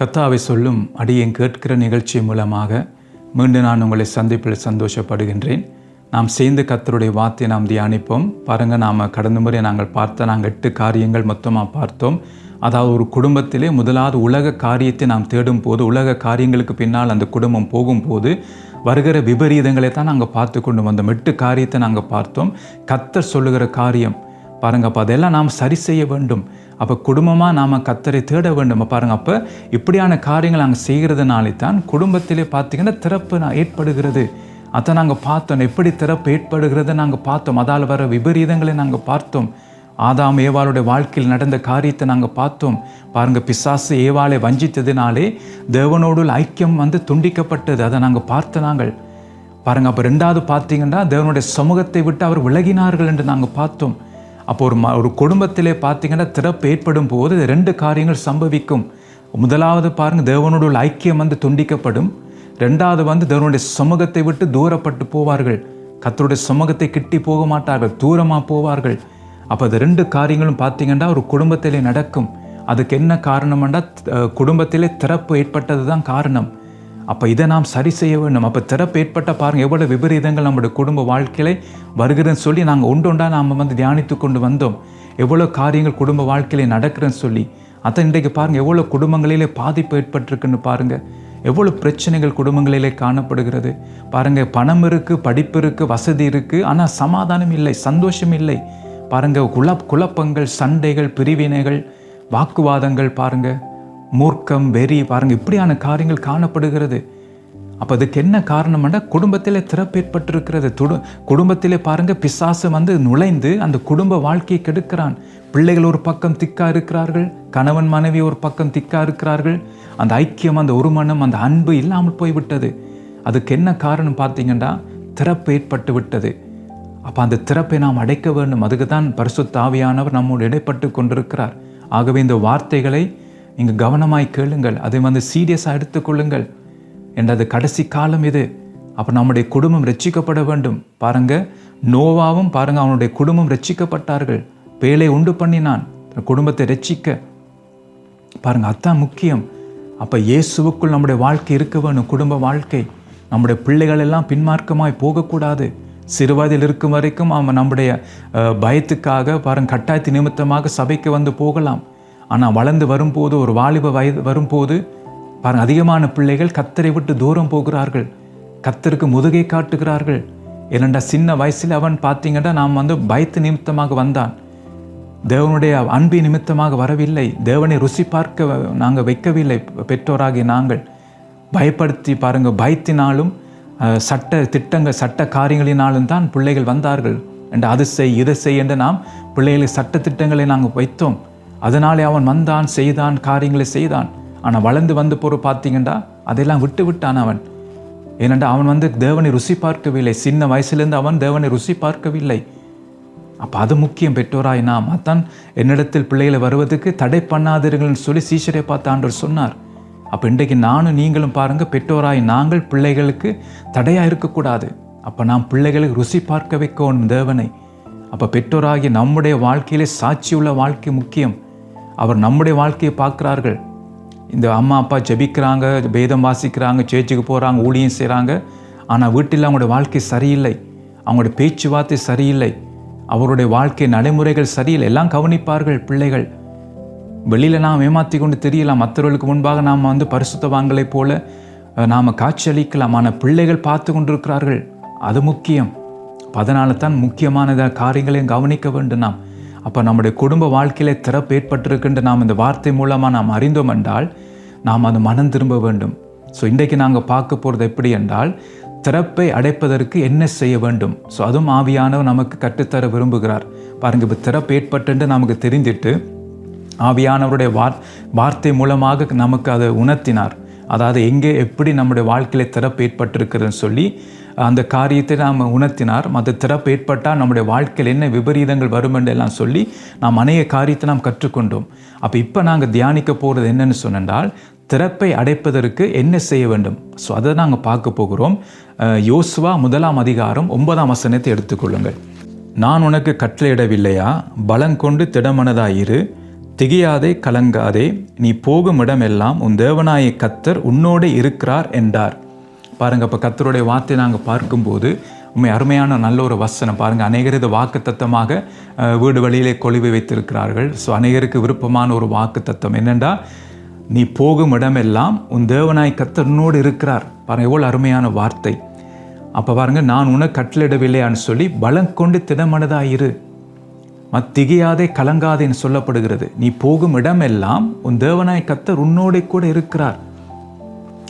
கத்தாவை சொல்லும் அடியேன் கேட்கிற நிகழ்ச்சி மூலமாக மீண்டும் நான் உங்களை சந்திப்பில் சந்தோஷப்படுகின்றேன். நாம் சேர்ந்து கத்தருடைய வார்த்தை நாம் தியானிப்போம். பாருங்க நாம் கடந்த முறை நாங்கள் பார்த்த நாங்கள் எட்டு காரியங்கள் மொத்தமாக பார்த்தோம். அதாவது ஒரு குடும்பத்திலே முதலாவது உலக காரியத்தை நாம் தேடும் போது உலக காரியங்களுக்கு பின்னால் அந்த குடும்பம் போகும்போது வருகிற விபரீதங்களை தான் நாங்கள் பார்த்து கொண்டு வந்தோம். எட்டு காரியத்தை நாங்கள் பார்த்தோம். கத்தர் சொல்லுகிற காரியம் பாருங்க அப்போ அதெல்லாம் நாம் சரி செய்ய வேண்டும். அப்போ குடும்பமாக நாம் கத்தரை தேட வேண்டும். பாருங்கள் அப்போ இப்படியான காரியங்கள் நாங்கள் செய்கிறதுனாலே தான் குடும்பத்திலே பார்த்தீங்கன்னா திறப்பு நான் ஏற்படுகிறது. அதை நாங்கள் பார்த்தோம். எப்படி திறப்பு ஏற்படுகிறத நாங்கள் பார்த்தோம். அதால் வர விபரீதங்களை நாங்கள் பார்த்தோம். ஆதாம் ஏவாளுடைய வாழ்க்கையில் நடந்த காரியத்தை நாங்கள் பார்த்தோம். பாருங்கள் பிசாசு ஏவாளை வஞ்சித்ததினாலே தேவனோடு ஐக்கியம் வந்து துண்டிக்கப்பட்டது. அதை நாங்கள் பார்த்த நாங்கள். பாருங்கள் அப்போ ரெண்டாவது பார்த்தீங்கன்னா தேவனுடைய சமூகத்தை விட்டு அவர் விலகினார்கள் என்று நாங்கள் பார்த்தோம். அப்போ ஒரு ம ஒரு குடும்பத்திலே பார்த்தீங்கன்னா திறப்பு ஏற்படும் போது ரெண்டு காரியங்கள் சம்பவிக்கும். முதலாவது பாருங்கள் தேவனோடு உள்ள ஐக்கியம் வந்து துண்டிக்கப்படும். ரெண்டாவது வந்து தேவனுடைய சமூகத்தை விட்டு தூரப்பட்டு போவார்கள். கத்தருடைய சமூகத்தை கிட்டி போக மாட்டார்கள் தூரமாக போவார்கள். அப்போ அது ரெண்டு காரியங்களும் பார்த்தீங்கன்னா ஒரு குடும்பத்திலே நடக்கும். அதுக்கு என்ன காரணம்னா குடும்பத்திலே திறப்பு ஏற்பட்டது தான் காரணம். அப்போ இதை நாம் சரி செய்ய வேண்டும். அப்போ திறப்பு ஏற்பட்ட பாருங்கள் எவ்வளோ விபரீதங்கள் நம்முடைய குடும்ப வாழ்க்கையில வருகிறேன்னு சொல்லி நாங்கள் உண்டு நாம் வந்து தியானித்து கொண்டு வந்தோம். எவ்வளோ காரியங்கள் குடும்ப வாழ்க்கையிலே நடக்கிறேன்னு சொல்லி. அதை இன்றைக்கு பாருங்கள் எவ்வளோ குடும்பங்களிலே பாதிப்பு ஏற்பட்டிருக்குன்னு பாருங்கள் எவ்வளோ பிரச்சனைகள் குடும்பங்களிலே காணப்படுகிறது. பாருங்கள் பணம் இருக்குது படிப்பு இருக்குது வசதி இருக்குது ஆனால் சமாதானம் இல்லை சந்தோஷம் இல்லை. பாருங்கள் குழ குழப்பங்கள் சண்டைகள் பிரிவினைகள் வாக்குவாதங்கள் பாருங்கள் மூர்க்கம் வெறி பாருங்கள் இப்படியான காரியங்கள் காணப்படுகிறது. அப்போ அதுக்கு என்ன காரணம்னா குடும்பத்திலே திறப்பு ஏற்பட்டிருக்கிறது. துடு குடும்பத்திலே பாருங்கள் பிசாசு வந்து நுழைந்து அந்த குடும்ப வாழ்க்கையை கெடுக்கிறான். பிள்ளைகள் ஒரு பக்கம் திக்கா இருக்கிறார்கள் கணவன் மனைவி ஒரு பக்கம் திக்கா இருக்கிறார்கள். அந்த ஐக்கியம் அந்த ஒருமனம் அந்த அன்பு இல்லாமல் போய்விட்டது. அதுக்கு என்ன காரணம் பார்த்தீங்கன்னா திறப்பு ஏற்பட்டு விட்டது. அப்போ அந்த திறப்பை நாம் அடைக்க வேண்டும். அதுக்கு தான் பரிசுத்தாவியானவர் நம்மோடு இடைப்பட்டு கொண்டிருக்கிறார். ஆகவே இந்த வார்த்தைகளை நீங்கள் கவனமாய் கேளுங்கள் அதை வந்து சீரியஸாக எடுத்துக்கொள்ளுங்கள் என்றது கடைசி காலம் இது. அப்போ நம்முடைய குடும்பம் ரட்சிக்கப்பட வேண்டும். பாருங்க நோவாவும் பாருங்க அவனுடைய குடும்பம் ரட்சிக்கப்பட்டார்கள். பேலை உண்டு பண்ணினான் குடும்பத்தை ரட்சிக்க. பாருங்க அதான் முக்கியம். அப்போ இயேசுவுக்குள் நம்முடைய வாழ்க்கை இருக்க வேணும் குடும்ப வாழ்க்கை. நம்முடைய பிள்ளைகள் எல்லாம் பின்மார்க்கமாய் போகக்கூடாது. சிறுவயதில் இருக்கும் வரைக்கும் அவன் நம்முடைய பயத்துக்காக பாருங்க கட்டாயத்து நிமித்தமாக சபைக்கு வந்து போகலாம். ஆனால் வளர்ந்து வரும்போது ஒரு வாலிப வயது வரும்போது பாருங்கள் அதிகமான பிள்ளைகள் கத்தரை விட்டு தூரம் போகிறார்கள். கத்தருக்கு முதுகை காட்டுகிறார்கள். ஏனென்றா சின்ன வயசில் அவன் பார்த்தீங்கன்னா நாம் வந்து பயத்து நிமித்தமாக வந்தான். தேவனுடைய அன்பு நிமித்தமாக வரவில்லை. தேவனை ருசி பார்க்க நாங்கள் வைக்கவில்லை. பெற்றோராகிய நாங்கள் பயப்படுத்தி பாருங்கள் பயத்தினாலும் சட்ட திட்டங்கள் சட்ட காரியங்களினாலும் தான் பிள்ளைகள் வந்தார்கள். என்று அது செய் இதை செய் என்று நாம் பிள்ளைகளை சட்ட திட்டங்களை நாங்கள் வைத்தோம். அதனாலே அவன் வந்தான் செய்தான் காரியங்களை செய்தான். ஆனால் வளர்ந்து வந்து போகிற பார்த்தீங்கன்னா அதெல்லாம் விட்டு விட்டான் அவன். ஏனென்றால் அவன் வந்து தேவனை ருசி பார்க்கவில்லை. சின்ன வயசுலேருந்து அவன் தேவனை ருசி பார்க்கவில்லை. அப்போ அது முக்கியம் பெற்றோராய் நாம். அதான் என்னிடத்தில் பிள்ளைகளை வருவதற்கு தடை பண்ணாதீர்கள்னு சொல்லி சீஷரை பார்த்து ஆண்டவர் சொன்னார். அப்போ இன்றைக்கு நானும் நீங்களும் பாருங்கள் பெற்றோராய் நாங்கள் பிள்ளைகளுக்கு தடையாக இருக்கக்கூடாது. அப்போ நாம் பிள்ளைகளுக்கு ருசி பார்க்க வைக்கணும் தேவனை. அப்போ பெற்றோராகி நம்முடைய வாழ்க்கையிலே சாட்சியுள்ள வாழ்க்கை முக்கியம். அவர் நம்முடைய வாழ்க்கையை பார்க்குறார்கள். இந்த அம்மா அப்பா ஜெபிக்கிறாங்க வேதம் வாசிக்கிறாங்க சேர்ச்சுக்கு போகிறாங்க ஊழியம் செய்கிறாங்க ஆனால் வீட்டில் அவங்களுடைய வாழ்க்கை சரியில்லை. அவங்களுடைய பேச்சுவார்த்தை சரியில்லை. அவருடைய வாழ்க்கை நடைமுறைகள் சரியில்லை. எல்லாம் கவனிப்பார்கள் பிள்ளைகள். வெளியில் நாம் ஏமாற்றி கொண்டு தெரியலாம். மற்றவர்களுக்கு முன்பாக நாம் வந்து பரிசுத்தவான்களைப் போல நாம் காட்சியளிக்கலாம். ஆனால் பிள்ளைகள் பார்த்து கொண்டிருக்கிறார்கள். அது முக்கியம். அதனால தான் முக்கியமான காரியங்களையும் கவனிக்க வேண்டும் நாம். அப்போ நம்முடைய குடும்ப வாழ்க்கையிலே திறப்பு ஏற்பட்டிருக்குன்ற நாம் இந்த வார்த்தை மூலமாக நாம் அறிந்தோம் என்றால் நாம் அது மனம் திரும்ப வேண்டும். ஸோ இன்றைக்கு நாங்கள் பார்க்க போகிறது எப்படி என்றால் திறப்பை அடைப்பதற்கு என்ன செய்ய வேண்டும்? ஸோ அதுவும் ஆவியானவர் நமக்கு கற்றுத்தர விரும்புகிறார். பாருங்கள் இப்போ திறப்பு ஏற்பட்டுன்ட்டு நமக்கு தெரிஞ்சிட்டு ஆவியானவருடைய வார் வார்த்தை மூலமாக நமக்கு அதை உணர்த்தினார். அதாவது எங்கே எப்படி நம்முடைய வாழ்க்கையில் திறப்பு ஏற்பட்டிருக்கிறதுன்னு சொல்லி அந்த காரியத்தை நாம் உணர்த்தினார். மற்ற திறப்பு ஏற்பட்டால் நம்முடைய வாழ்க்கையில் என்ன விபரீதங்கள் வரும் என்றெல்லாம் சொல்லி நாம் அநேக காரியத்தை நாம் கற்றுக்கொண்டோம். அப்போ இப்போ நாங்கள் தியானிக்க போகிறது என்னென்னு சொன்னால் திறப்பை அடைப்பதற்கு என்ன செய்ய வேண்டும்? ஸோ அதை நாங்கள் பார்க்க போகிறோம். யோசுவா முதலாம் அதிகாரம் ஒன்பதாம் வசனத்தை எடுத்துக்கொள்ளுங்கள் நான் உனக்கு கட்டளையிடவில்லையா? பலங்கொண்டு திடமனதாயிரு திகையாதே கலங்காதே. நீ போகும் இடமெல்லாம் உன் தேவனாய கத்தர் உன்னோடு இருக்கிறார் என்றார். பாருங்க அப்போ கத்தருடைய வார்த்தை நாங்கள் பார்க்கும்போது உண்மை அருமையான நல்ல ஒரு வசனம். பாருங்கள் அநேகர் இது வாக்கு தத்தமாக வீடு வழியிலே கொழிவு வைத்திருக்கிறார்கள். ஸோ அநேகருக்கு விருப்பமான ஒரு வாக்கு தத்தம் என்னென்றா நீ போகும் இடமெல்லாம் உன் தேவனாய் கத்தனோடு இருக்கிறார். பாருங்கள் எவ்வளோ அருமையான வார்த்தை. அப்போ பாருங்கள் நான் உனக்கு கட்டளிடவில்லையான்னு சொல்லி பலம் கொண்டு திடமனதாயிரு மத்திகையாதே கலங்காதேன்னு சொல்லப்படுகிறது. நீ போகும் இடமெல்லாம் உன் தேவனாய் கத்தர் உன்னோட கூட இருக்கிறார்.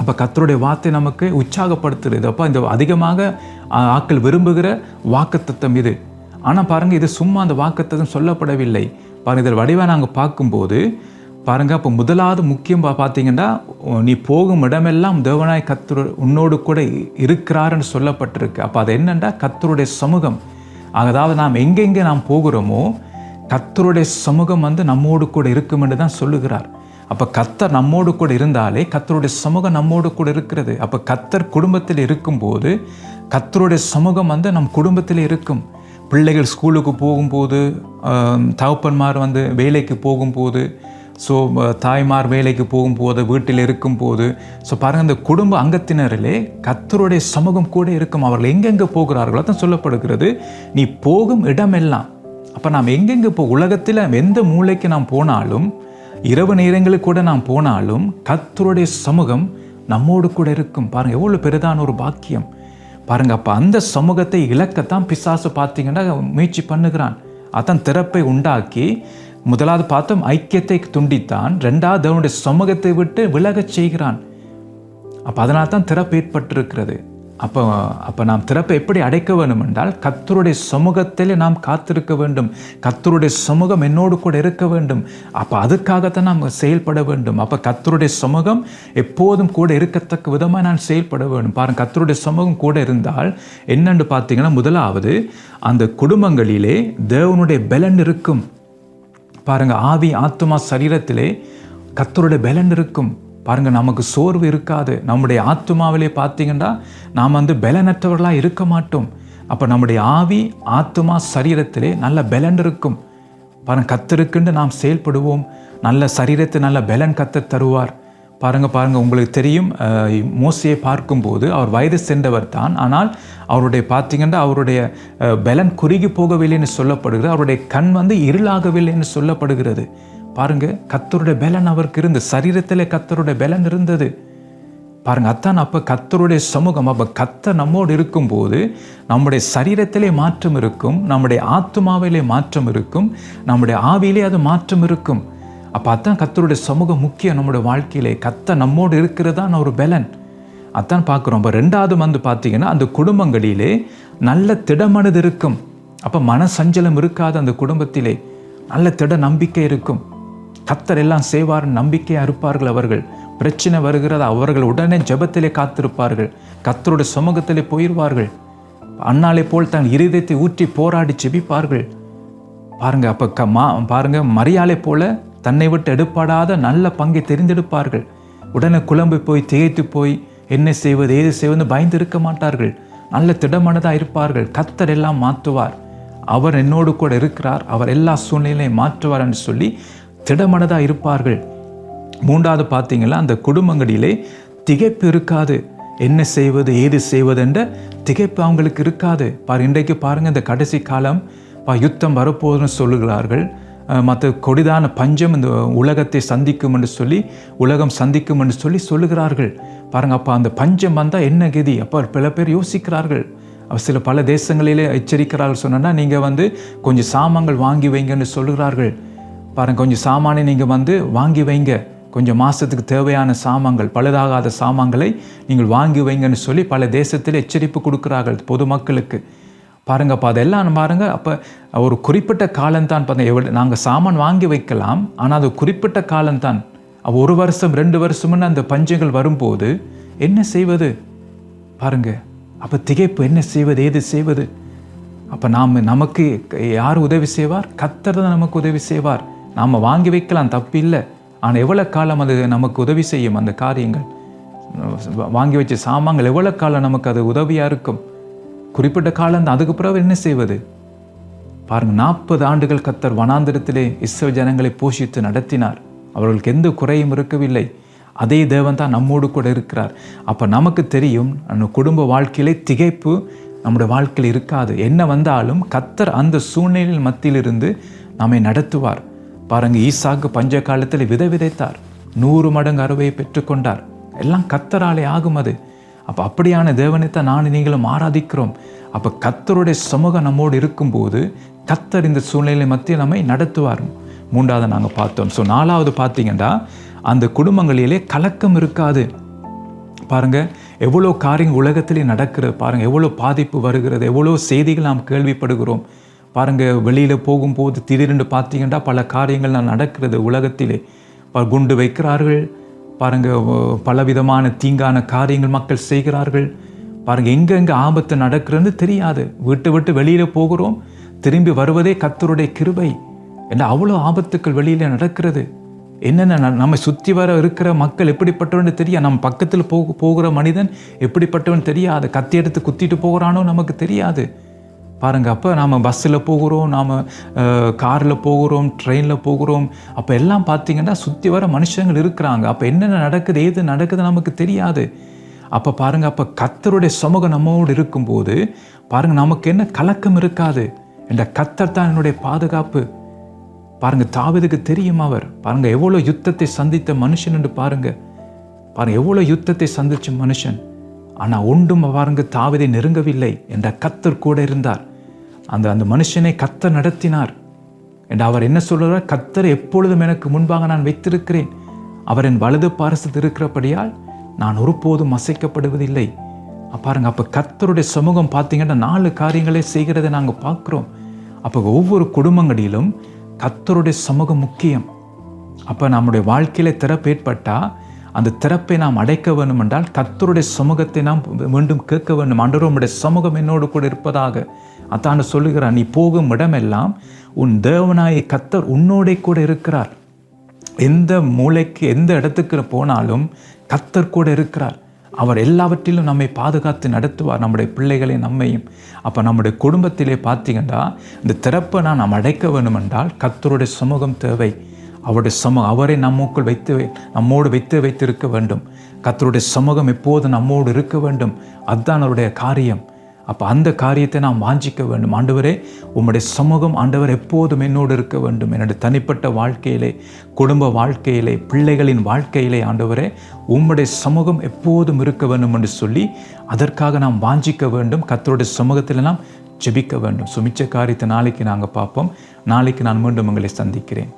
அப்போ கத்தருடைய வார்த்தை நமக்கு உற்சாகப்படுத்துகிறது. அப்போ இந்த அதிகமாக ஆக்கள் விரும்புகிற வாக்குத்தத்தம் இது. ஆனால் பாருங்கள் இது சும்மா அந்த வாக்குத்தத்தம் சொல்லப்படவில்லை. பாருங்கள் இதில் வடிவாக நாங்கள் பார்க்கும்போது பாருங்கள் அப்போ முதலாவது முக்கியம் பார்த்தீங்கன்னா நீ போகும் இடமெல்லாம் தேவனாய் கத்தரு உன்னோடு கூட இருக்கிறாருன்னு சொல்லப்பட்டிருக்கு. அப்போ அது என்னென்னா கத்தருடைய சமூகம். அதாவது நாம் எங்கெங்கே நாம் போகிறோமோ கத்தருடைய சமூகம் வந்து நம்மோடு கூட இருக்கும் என்று தான் சொல்லுகிறார். அப்போ கத்தர் நம்மோடு கூட இருந்தாலே கத்தருடைய சமூகம் நம்மோடு கூட இருக்கிறது. அப்போ கத்தர் குடும்பத்தில் இருக்கும்போது கத்தருடைய சமூகம் வந்து நம் குடும்பத்தில் இருக்கும். பிள்ளைகள் ஸ்கூலுக்கு போகும்போது தகப்பன்மார் வந்து வேலைக்கு போகும்போது ஸோ தாய்மார் வேலைக்கு போகும்போது வீட்டில் இருக்கும்போது ஸோ பாருங்கள் அந்த குடும்ப அங்கத்தினரிலே கத்தருடைய சமூகம் கூட இருக்கும். அவர்கள் எங்கெங்கே போகிறார்களோ தான் சொல்லப்படுகிறது. நீ போகும் இடமெல்லாம் அப்போ நாம் எங்கெங்கே போ உலகத்தில் எந்த மூளைக்கு நாம் போனாலும் இரவு நேரங்களுக்கு கூட நாம் போனாலும் கத்தருடைய சமூகம் நம்மோடு கூட இருக்கும். பாருங்கள் எவ்வளோ பெரிதான ஒரு பாக்கியம். பாருங்கள் அப்போ அந்த சமூகத்தை இழக்கத்தான் பிசாசு பார்த்தீங்கன்னா முயற்சி பண்ணுகிறான். அதான் திறப்பை உண்டாக்கி முதலாவது பார்த்தோம் ஐக்கியத்தை துண்டித்தான். ரெண்டாவது அவனுடைய சமூகத்தை விட்டு விலகச் செய்கிறான். அப்போ அதனால் தான் திறப்பு ஏற்பட்டிருக்கிறது. அப்போ அப்போ நாம் திறப்பை எப்படி அடைக்க வேண்டும் என்றால் கத்தருடைய சமூகத்தில் நாம் காத்திருக்க வேண்டும். கத்தருடைய சமூகம் என்னோடு கூட இருக்க வேண்டும். அப்போ அதுக்காகத்தான் நாம் செயல்பட வேண்டும். அப்போ கத்தருடைய சமூகம் எப்போதும் கூட இருக்கத்தக்க விதமாக நான் செயல்பட வேண்டும். பாருங்கள் கத்தருடைய சமூகம் கூட இருந்தால் என்னென்று பார்த்தீங்கன்னா முதலாவது அந்த குடும்பங்களிலே தேவனுடைய பலன் இருக்கும். பாருங்கள் ஆவி ஆத்மா சரீரத்திலே கத்தருடைய பலன் இருக்கும். பாருங்கள் நமக்கு சோர்வு இருக்காது. நம்முடைய ஆத்மாவிலே பார்த்தீங்கன்னா நாம் வந்து பலனற்றவர்களாக இருக்க மாட்டோம். அப்போ நம்முடைய ஆவி ஆத்மா சரீரத்திலே நல்ல பலன் இருக்கும். பாருங்கள் கத்திருக்குன்னு நாம் செயல்படுவோம். நல்ல சரீரத்தை நல்ல பலன் கத்த தருவார். பாருங்கள் பாருங்கள் உங்களுக்கு தெரியும் மோசையை பார்க்கும்போது அவர் வயது சென்றவர் தான். ஆனால் அவருடைய பார்த்திங்கன்னா அவருடைய பலன் குறுகி போகவில்லைன்னு சொல்லப்படுகிறது. அவருடைய கண் வந்து இருளாகவில்லைன்னு சொல்லப்படுகிறது. பாருங்க கத்தருடைய பலன் அவருக்கு இருந்து சரீரத்தில் கத்தருடைய பலன் இருந்தது. பாருங்க அத்தான் அப்போ கத்தருடைய சமூகம். அப்போ கத்த நம்மோடு இருக்கும்போது நம்முடைய சரீரத்திலே மாற்றம் இருக்கும் நம்முடைய ஆத்மாவிலே மாற்றம் இருக்கும் நம்முடைய ஆவியிலே அது மாற்றம் இருக்கும். அப்போ அதான் கத்தருடைய சமூகம் முக்கியம் நம்முடைய வாழ்க்கையிலே. கத்த நம்மோடு இருக்கிறதான் ஒரு பலன். அதான் பார்க்குறோம். இப்போ ரெண்டாவது வந்து பார்த்தீங்கன்னா அந்த குடும்பங்களிலே நல்ல திடமனது இருக்கும். அப்போ மன சஞ்சலம் இருக்காது அந்த குடும்பத்திலே. நல்ல திட நம்பிக்கை இருக்கும். கத்தர் எல்லாம் செய்வார் நம்பிக்கையாக இருப்பார்கள் அவர்கள். பிரச்சனை வருகிறது அவர்கள் உடனே ஜபத்திலே காத்திருப்பார்கள். கத்தருடைய சமூகத்திலே போயிடுவார்கள் அண்ணாலே போல் தன் இருதயத்தை ஊற்றி போராடி செபிப்பார்கள் பாருங்க அப்போ க மா பாருங்க மரியாதை போல தன்னை விட்டு எடுப்பாடாத நல்ல பங்கை தெரிந்தெடுப்பார்கள். உடனே குழம்பு போய் திகைத்து போய் என்ன செய்வது ஏது செய்வது பயந்து இருக்க மாட்டார்கள். நல்ல திடமனதாக இருப்பார்கள். கத்தர் எல்லாம் மாற்றுவார். அவர் என்னோடு கூட இருக்கிறார். அவர் எல்லா சூழ்நிலையும் மாற்றுவார் என்று சொல்லி திடமனதாக இருப்பார்கள். மூன்றாவது பார்த்தீங்கன்னா அந்த குடும்பங்களிலே திகைப்பு இருக்காது. என்ன செய்வது ஏது செய்வது என்ற திகைப்பு அவங்களுக்கு இருக்காது. பார் இன்றைக்கு பாருங்கள் இந்த கடைசி காலம் பா யுத்தம் வரப்போகுதுன்னு சொல்லுகிறார்கள். மற்ற கொடிதான பஞ்சம் இந்த உலகத்தை சந்திக்கும் என்று சொல்லி உலகம் சந்திக்கும் என்று சொல்லி சொல்லுகிறார்கள். பாருங்கள் அப்போ அந்த பஞ்சம் வந்தால் என்ன கதி? அப்போ பல பேர் யோசிக்கிறார்கள். சில பல தேசங்களிலே எச்சரிக்கிறார்கள். சொன்னால் நீங்கள் வந்து கொஞ்சம் சாமான்கள் வாங்கி வைங்கன்னு சொல்லுகிறார்கள். பாருங்கள் கொஞ்சம் சாமானை நீங்கள் வந்து வாங்கி வைங்க. கொஞ்சம் மாதத்துக்கு தேவையான சாமான்கள் பழுதாகாத சாமான்களை நீங்கள் வாங்கி வைங்கன்னு சொல்லி பல தேசத்தில் எச்சரிப்பு கொடுக்குறார்கள் பொதுமக்களுக்கு. பாருங்கள் அப்போ அதெல்லாம் பாருங்கள் அப்போ ஒரு குறிப்பிட்ட காலம்தான் பார்த்தா எவ்வளோ நாங்கள் சாமான் வாங்கி வைக்கலாம் ஆனால் அது குறிப்பிட்ட காலம்தான். ஒரு வருஷம் ரெண்டு வருஷம்னு அந்த பஞ்சங்கள் வரும்போது என்ன செய்வது? பாருங்கள் அப்போ திகைப்பு என்ன செய்வது ஏது செய்வது? அப்போ நாம் நமக்கு யார் உதவி செய்வார்? கத்தர் தான் நமக்கு உதவி செய்வார். நாம் வாங்கி வைக்கலாம் தப்பு இல்லை ஆனால் எவ்வளோ காலம் அது நமக்கு உதவி செய்யும் அந்த காரியங்கள்? வாங்கி வச்ச சாமான்கள் எவ்வளோ காலம் நமக்கு அது உதவியாக இருக்கும்? குறிப்பிட்ட காலம் தான் அதுக்கு பிறகு என்ன செய்வது? பாருங்கள் நாற்பது ஆண்டுகள் கத்தர் வனாந்திரத்திலே இஸ்ரோ ஜனங்களை போஷித்து நடத்தினார். அவர்களுக்கு எந்த குறையும் இருக்கவில்லை. அதே தேவன் தான் நம்மோடு கூட இருக்கிறார். அப்போ நமக்கு தெரியும் நம்ம குடும்ப வாழ்க்கையிலே திகைப்பு நம்முடைய வாழ்க்கையில் இருக்காது. என்ன வந்தாலும் கத்தர் அந்த சூழ்நிலையில் மத்தியிலிருந்து நம்மை நடத்துவார். பாருங்க ஈசாக்கு பஞ்ச காலத்தில் விதை விதைத்தார். நூறு மடங்கு அறுவையை பெற்றுக்கொண்டார் எல்லாம் கத்தராலே ஆகும் அது. அப்போ அப்படியான தேவனைத்தான் நான் நீங்களும் ஆராதிக்கிறோம். அப்போ கத்தருடைய சமூகம் நம்மோடு இருக்கும்போது கத்தர் இந்த சூழ்நிலை மத்தியில் நம்மை நடத்துவார். மூன்றாவது நாங்கள் பார்த்தோம். ஸோ நாலாவது பார்த்தீங்கன்னா அந்த குடும்பங்களிலே கலக்கம் இருக்காது. பாருங்க எவ்வளோ காரியம் உலகத்திலே நடக்கிறது. பாருங்க எவ்வளோ பாதிப்பு வருகிறது. எவ்வளோ செய்திகள் நாம் கேள்விப்படுகிறோம். பாருங்கள் வெளியில் போகும்போது திடீரென்று பார்த்தீங்கன்னா பல காரியங்கள் நான் நடக்கிறது உலகத்திலே. ப- குண்டு வைக்கிறார்கள். பாருங்கள் பலவிதமான தீங்கான காரியங்கள் மக்கள் செய்கிறார்கள். பாருங்கள் எங்கெங்கே ஆபத்து நடக்கிறதுன்னு தெரியாது. விட்டு விட்டு வெளியில் போகிறோம். திரும்பி வருவதே கத்தருடைய கிருபை. என்ன அவ்வளோ ஆபத்துக்கள் வெளியில் நடக்கிறது? என்னென்ன ந- நம்மை சுற்றி வர இருக்கிற மக்கள் எப்படிப்பட்டவன் தெரியாது நம்ம பக்கத்தில் போக போகிற மனிதன் எப்படிப்பட்டவன் தெரியாது. கத்தி எடுத்து குத்திட்டு போகிறானோ நமக்கு தெரியாது. பாருங்க அப்போ நாம் பஸ்ஸில் போகிறோம் நாம் காரில் போகிறோம் ட்ரெயினில் போகிறோம். அப்போ எல்லாம் பார்த்தீங்கன்னா சுற்றி வர மனுஷங்கள் இருக்கிறாங்க. அப்போ என்னென்ன நடக்குது ஏது நடக்குது நமக்கு தெரியாது. அப்போ பாருங்க அப்போ கத்தருடைய சமூகம் நம்மோடு இருக்கும்போது பாருங்கள் நமக்கு என்ன கலக்கம் இருக்காது. என்ற கத்தர் தான் என்னுடைய பாதுகாப்பு. பாருங்கள் தாவதுக்கு தெரியும் அவர். பாருங்கள் எவ்வளோ யுத்தத்தை சந்தித்த மனுஷன் என்று பாருங்கள் பாருங்கள் எவ்வளோ யுத்தத்தை சந்தித்த மனுஷன். ஆனால் ஒன்றும் பாருங்க தாவதை நெருங்கவில்லை என்ற கத்தர் கூட இருந்தார். அந்த அந்த மனுஷனை கத்தர் நடத்தினார். என்று அவர் என்ன சொல்கிறார் கத்தர் எப்பொழுதும் எனக்கு முன்பாக நான் வைத்திருக்கிறேன். அவர் என் வலது பாரசத்தில் இருக்கிறபடியால் நான் ஒருபோதும் அசைக்கப்படுவதில்லை. பாருங்க அப்போ கத்தருடைய சமூகம் பார்த்தீங்கன்னா நாலு காரியங்களே செய்கிறதை நாங்கள் பார்க்குறோம். அப்போ ஒவ்வொரு குடும்பங்களிலும் கத்தருடைய சமூகம் முக்கியம். அப்போ நம்முடைய வாழ்க்கையில் திறப்பு ஏற்பட்டால் அந்த திறப்பை நாம் அடைக்க வேண்டும் என்றால் கத்தருடைய சமூகத்தை நாம் மீண்டும் கேட்க வேண்டும். ஆண்டவரே உம்முடைய சமூகம் என்னோடு கூட இருப்பதாக. அதான் சொல்லுகிறார் நீ போகும் இடமெல்லாம் உன் தேவனாய கத்தர் உன்னோடே கூட இருக்கிறார். எந்த மூளைக்கு எந்த இடத்துக்கு போனாலும் கத்தர் கூட இருக்கிறார். அவர் எல்லாவற்றிலும் நம்மை பாதுகாத்து நடத்துவார். நம்முடைய பிள்ளைகளை நம்மையும். அப்போ நம்முடைய குடும்பத்திலே பார்த்தீங்கன்னா இந்த திறப்பை நான் நாம் அடைக்க வேண்டும் என்றால் கத்தருடைய சமூகம் தேவை. அவருடைய சமூகம் அவரை நம்முக்குள் வைத்து நம்மோடு வைத்து வைத்திருக்க வேண்டும். கத்தருடைய சமூகம் எப்போது நம்மோடு இருக்க வேண்டும். அதுதான் அவருடைய காரியம். அப்போ அந்த காரியத்தை நாம் வாஞ்சிக்க வேண்டும். ஆண்டவரே உம்முடைய சமூகம் ஆண்டவர் எப்போதும் என்னோடு இருக்க வேண்டும். என்னுடைய தனிப்பட்ட வாழ்க்கையிலே குடும்ப வாழ்க்கையிலே பிள்ளைகளின் வாழ்க்கையிலே ஆண்டவரே உம்முடைய சமூகம் எப்போதும் இருக்க வேண்டும் என்று சொல்லி அதற்காக நாம் வாஞ்சிக்க வேண்டும். கத்தருடைய சமூகத்தில் நாம் ஜெபிக்க வேண்டும். சுமிச்ச காரியத்தை நாளைக்கு நாங்கள் பார்ப்போம். நாளைக்கு நான் மீண்டும் உங்களை சந்திக்கிறேன்.